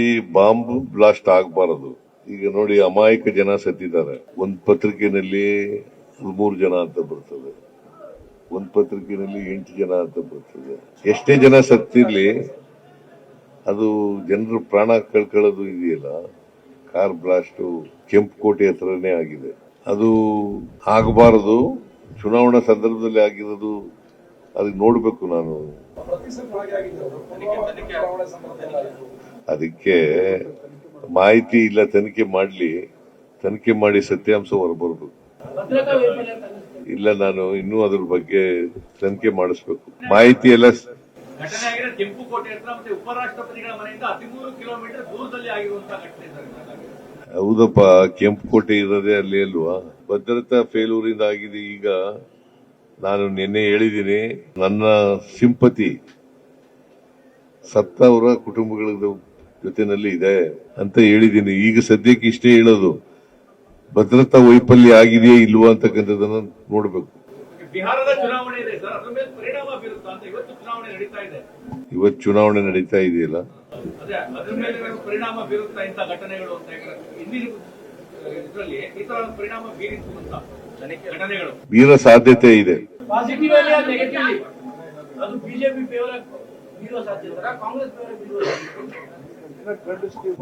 ಈ bomb blast ಆಗಬಾರದು. ಈಗ ನೋಡಿ ಅಮಾಯಕ ಜನ ಸತ್ತಿದ್ದಾರೆ. ಒಂದ್ ಪತ್ರಿಕೆನಲ್ಲಿ ಮೂರು ಜನ ಅಂತ ಬರ್ತದೆ. ಒಂದ್ ಪತ್ರಿಕೆನಲ್ಲಿ ಎಂಟು ಜನ ಅಂತ ಬರ್ತದೆ. ಎಷ್ಟೇ ಜನ ಸತ್ತಿರ್ಲಿ, ಅದು ಜನರು ಪ್ರಾಣ ಕಳ್ಕೊಳ್ಳೋದು ಇದೆಯಲ್ಲ. ಕಾರ್ ಬ್ಲಾಸ್ಟ್ ಕೆಂಪುಕೋಟೆ ಹತ್ರನೇ ಆಗಿದೆ. ಅದು ಆಗಬಾರದು. ಚುನಾವಣಾ ಸಂದರ್ಭದಲ್ಲಿ ಆಗಿರೋದು ಅದಕ್ಕೆ ನೋಡ್ಬೇಕು ನಾನು. ಅದಕ್ಕೆ ಮಾಹಿತಿ ಇಲ್ಲ ತನಿಖೆ ಮಾಡಲಿ ತನಿಖೆ ಮಾಡಿ ಸತ್ಯಾಂಶ ಹೊರಬರ್ಬೇಕು. ಇಲ್ಲ ನಾನು ಇನ್ನೂ ಅದ್ರ ಬಗ್ಗೆ ತನಿಖೆ ಮಾಡಿಸ್ಬೇಕು ಮಾಹಿತಿ ಎಲ್ಲ. ಹೌದಪ್ಪ ಕೆಂಪುಕೋಟೆ ಇರೋದೇ ಅಲ್ಲಿ ಅಲ್ವಾ ಭದ್ರತಾ ಫೇಲೂರಿಂದ ಆಗಿದೆ ಈಗ ನಾನು ನಿನ್ನೆ ಹೇಳಿದ್ದೀನಿ ನನ್ನ ಸಿಂಪತಿ ಸತ್ತವರ ಕುಟುಂಬಗಳ ಜೊತೆನಲ್ಲಿ ಇದೆ ಅಂತ ಹೇಳಿದ್ದೀನಿ. ಈಗ ಸದ್ಯಕ್ಕೆ ಇಷ್ಟೇ ಹೇಳೋದು. ಭದ್ರತಾ ವೈಫಲ್ಯ ಆಗಿದೆಯೇ ಇಲ್ವಾ ಅಂತಕ್ಕಂಥದ್ದನ್ನ ನೋಡಬೇಕು. ಬಿಹಾರದ ಚುನಾವಣೆ ಇದೆ ಸರ್. ಅದ್ರ ಮೇಲೆ ಪರಿಣಾಮ ಬೀರುತ್ತಾ ಅಂತ ಇವತ್ತು ಚುನಾವಣೆ ನಡೀತಾ ಇದೆ. ಇವತ್ತು ಚುನಾವಣೆ ನಡೀತಾ ಇದೆಯಲ್ಲ? ಬೀರ ಅದ್ರ ಮೇಲೆ ಪರಿಣಾಮ ಬೀರುತ್ತಾ ಇಂಥ ಘಟನೆಗಳು ಅಂತ ಹೇಳಿದ್ರೆ ಹಿಂದಿನ ಇದರಲ್ಲಿ ಈ ಪರಿಣಾಮ ಬೀರಿತ್ತು ಅಂತ ಘಟನೆಗಳು. ಬೀರೋ ಸಾಧ್ಯತೆ ಇದೆ. ಪಾಸಿಟಿವ್ ಅಲ್ಲಿ ನೆಗೆಟಿವ್ ಅದು ಬಿಜೆಪಿ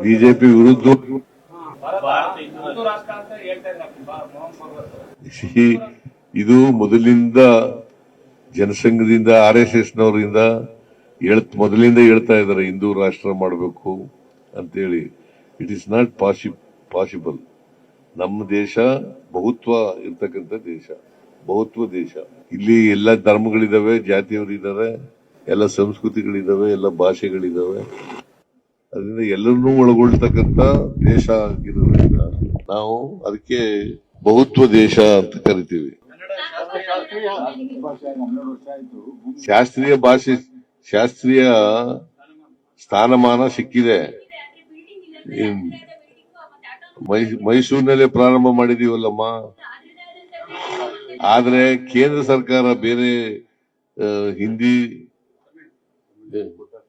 ಬಿಜೆಪಿ ವಿರುದ್ಧ ಅಂತ. ಇದು ಮೊದಲಿಂದ ಜನಸಂಘದಿಂದ, ಆರ್ ಎಸ್ ಎಸ್ ನವರಿಂದ ಹೇಳ್- ಮೊದಲಿಂದ ಹೇಳ್ತಾ ಇದ್ದಾರೆ, ಹಿಂದೂ ರಾಷ್ಟ್ರ ಮಾಡಬೇಕು ಅಂತೇಳಿ. ಇಟ್ ಇಸ್ ನಾಟ್ ಪಾಸಿ ಪಾಸಿಬಲ್ ನಮ್ಮ ದೇಶ ಬಹುತ್ವ ಇರ್ತಕ್ಕಂಥ ದೇಶ, ಬಹುತ್ವ ದೇಶ. ಇಲ್ಲಿ ಎಲ್ಲ ಧರ್ಮಗಳಿದಾವೆ ಜಾತಿಯವರಿದ್ದಾರೆ ಎಲ್ಲ ಸಂಸ್ಕೃತಿಗಳಿದಾವೆ, ಎಲ್ಲ ಭಾಷೆಗಳಿದಾವೆ. ಅದರಿಂದ ಎಲ್ಲರನ್ನೂ ಒಳಗೊಳ್ತಕ್ಕಂಥ ದೇಶ ಆಗಿರೋದ್ರಿಂದ ನಾವು ಅದಕ್ಕೆ ಬಹುತ್ವ ದೇಶ ಅಂತ ಕರಿತೀವಿ. ಶಾಸ್ತ್ರೀಯ ಭಾಷೆ, ಶಾಸ್ತ್ರೀಯ ಸ್ಥಾನಮಾನ ಸಿಕ್ಕಿದೆ. ಮೈಸೂರಿನಲ್ಲೇ ಪ್ರಾರಂಭ ಮಾಡಿದೀವಲ್ಲಮ್ಮ? ಆದ್ರೆ ಕೇಂದ್ರ ಸರ್ಕಾರ ಬೇರೆ ಹಿಂದಿ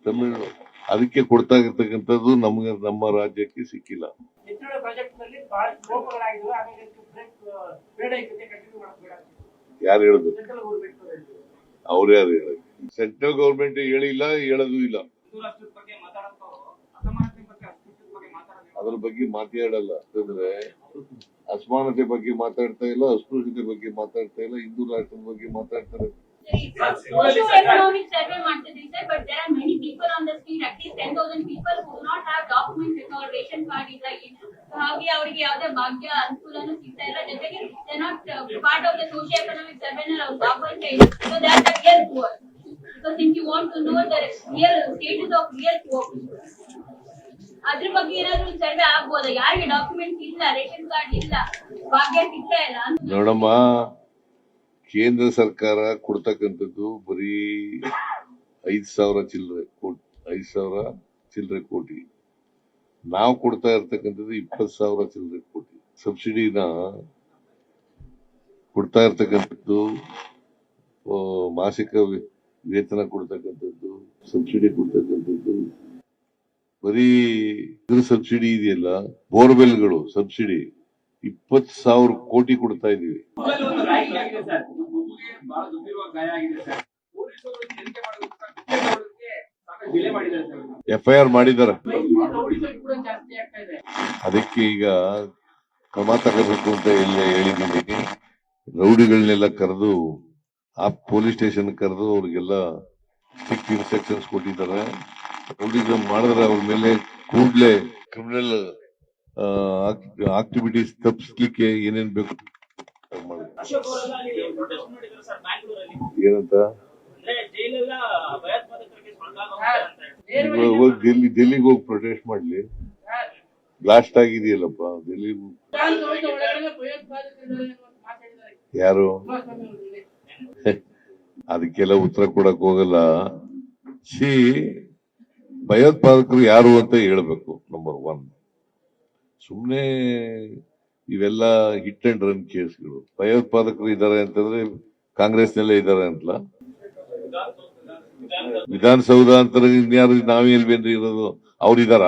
ತಮಿಳು. ಅದಕ್ಕೆ ಕೊಡ್ತಾ ಇರ್ತಕ್ಕಂಥದ್ದು ನಮ್ಗೆ ನಮ್ಮ ರಾಜ್ಯಕ್ಕೆ ಸಿಕ್ಕಿಲ್ಲ. ಯಾರು ಹೇಳುದು? ಅವ್ರು ಯಾರು ಹೇಳೋದು? ಸೆಂಟ್ರಲ್ ಗೌರ್ಮೆಂಟ್ ಹೇಳಿಲ್ಲ ಹೇಳೋದು ಇಲ್ಲ. ಅದ್ರ ಬಗ್ಗೆ ಮಾತಾಡಲ್ಲ. ಅಂತಂದ್ರೆ ಅಸಮಾನತೆ ಬಗ್ಗೆ ಮಾತಾಡ್ತಾ ಇಲ್ಲ ಅಸ್ಪೃಶ್ಯತೆ ಬಗ್ಗೆ ಮಾತಾಡ್ತಾ ಇಲ್ಲ ಹಿಂದೂ ರಾಷ್ಟ್ರದ ಬಗ್ಗೆ ಮಾತಾಡ್ತಾರೆ. Socio-economic survey sir, but there are many people on the street, at least ten thousand people who do not have documents because ration card ಇಲ್ಲ ಏನು. ಹಾಗೆ ಅವರಿಗೆ ಯಾವುದೇ ಭಾಗ್ಯ ಅನುಕೂಲನೂ ಸಿಗ್ತಾ ಇಲ್ಲ ಜೊತೆಗೆ are not uh, part of the socio-economic survey ನಲ್ಲಿ ಅವ್ರು ಭಾಗವಹಿಸ್ತಾ ಇಲ್ಲ. Are the real poor. So since you want to know the real status of real poor people. ಅದ್ರ ಬಗ್ಗೆ ಏನಾದ್ರು ಸರ್ವೆ ಆಗ್ಬೋದಾ ಯಾರಿಗೆ ಡಾಕ್ಯುಮೆಂಟ್ಸ್ ಇಲ್ಲ ರೇಷನ್ ಕಾರ್ಡ್ ಇಲ್ಲ ಭಾಗ್ಯ ಸಿಗ್ತಾ ಇಲ್ಲ ನೋಡಮ್ಮ ಕೇಂದ್ರ ಸರ್ಕಾರ ಕೊಡ್ತಕ್ಕಂಥದ್ದು ಬರೀ ಐದು ಸಾವಿರ ಚಿಲ್ಲರೆ ಕೋಟಿ, ಐದ್ ಸಾವಿರ ಚಿಲ್ಲರೆ ಕೋಟಿ. ನಾವು ಕೊಡ್ತಾ ಇರ್ತಕ್ಕಂಥದ್ದು ಇಪ್ಪತ್ ಸಾವಿರ ಚಿಲ್ಲರೆ ಕೋಟಿ. ಸಬ್ಸಿಡಿನ ಕೊಡ್ತಾ ಇರ್ತಕ್ಕಂಥದ್ದು ಮಾಸಿಕ ವೇತನ ಕೊಡ್ತಕ್ಕಂಥದ್ದು, ಸಬ್ಸಿಡಿ ಕೊಡ್ತಕ್ಕಂಥದ್ದು. ಬರೀ ಇದ್ರ ಸಬ್ಸಿಡಿ ಇದೆಯಲ್ಲ, ಬೋರ್ವೆಲ್ಗಳು, ಸಬ್ಸಿಡಿ. ಇಪ್ಪತ್ ಸಾವಿರ ಕೋಟಿ ಕೊಡ್ತಾ ಇದೀವಿ ಎಫ್ಐಆರ್ ಮಾಡಿದಾರ ಅದಕ್ಕೆ ಈಗ ಕ್ರಮ ತಗೋಬೇಕು ಅಂತ ಎಲ್ಲ ಹೇಳಿದ್ದೀನಿ ರೌಡಿಗಳನ್ನೆಲ್ಲ ಕರೆದು, ಆ ಪೊಲೀಸ್ ಸ್ಟೇಷನ್ ಕರೆದು ಅವ್ರಿಗೆಲ್ಲ ಸ್ಟ್ರಿಕ್ಟ್ ಇನ್ಸ್ಟ್ರಕ್ಷನ್ಸ್ ಕೊಟ್ಟಿದ್ದಾರೆ. ರೌಡಿಗಳು ಮಾಡಿದ್ರೆ ಅವ್ರ ಮೇಲೆ ಕೂಡ್ಲೆ ಕ್ರಿಮಿನಲ್ ಆಕ್ಟಿವಿಟೀಸ್ ತಪ್ಪಿಸ್ಲಿಕ್ಕೆ ಏನೇನ್ ಬೇಕು? ಏನಂತ? ಡೆಲ್ಲಿ ಡೆಲ್ಲಿಗೆ ಹೋಗಿ ಪ್ರೊಟೆಸ್ಟ್ ಮಾಡ್ಲಿ. ಬ್ಲಾಸ್ಟ್ ಆಗಿದೆಯಲ್ಲಪ್ಪ ಡೆಲ್ಲಿ ಯಾರು. ಅದಕ್ಕೆಲ್ಲ ಉತ್ತರ ಕೊಡಕ್ ಹೋಗಲ್ಲ. ಸಿ ಭಯೋತ್ಪಾದಕರು ಯಾರು ಅಂತ ಹೇಳ್ಬೇಕು. ಸುಮ್ನೆ ಇವೆಲ್ಲ ಹಿಟ್ ಅಂಡ್ ರನ್ ಕೇಸ್ಗಳು. ಭಯೋತ್ಪಾದಕರು ಇದ್ದಾರೆ ಅಂತಂದ್ರೆ ಕಾಂಗ್ರೆಸ್ನಲ್ಲೇ ಇದ್ದಾರೆ ಅಂತಲ್ಲ? ವಿಧಾನಸೌಧ ಅಂತ ಇನ್ಯಾರು ನಾವೇ ಎಲ್ವೇನ್ರಿ ಇರೋದು? ಅವ್ರಿದಾರ?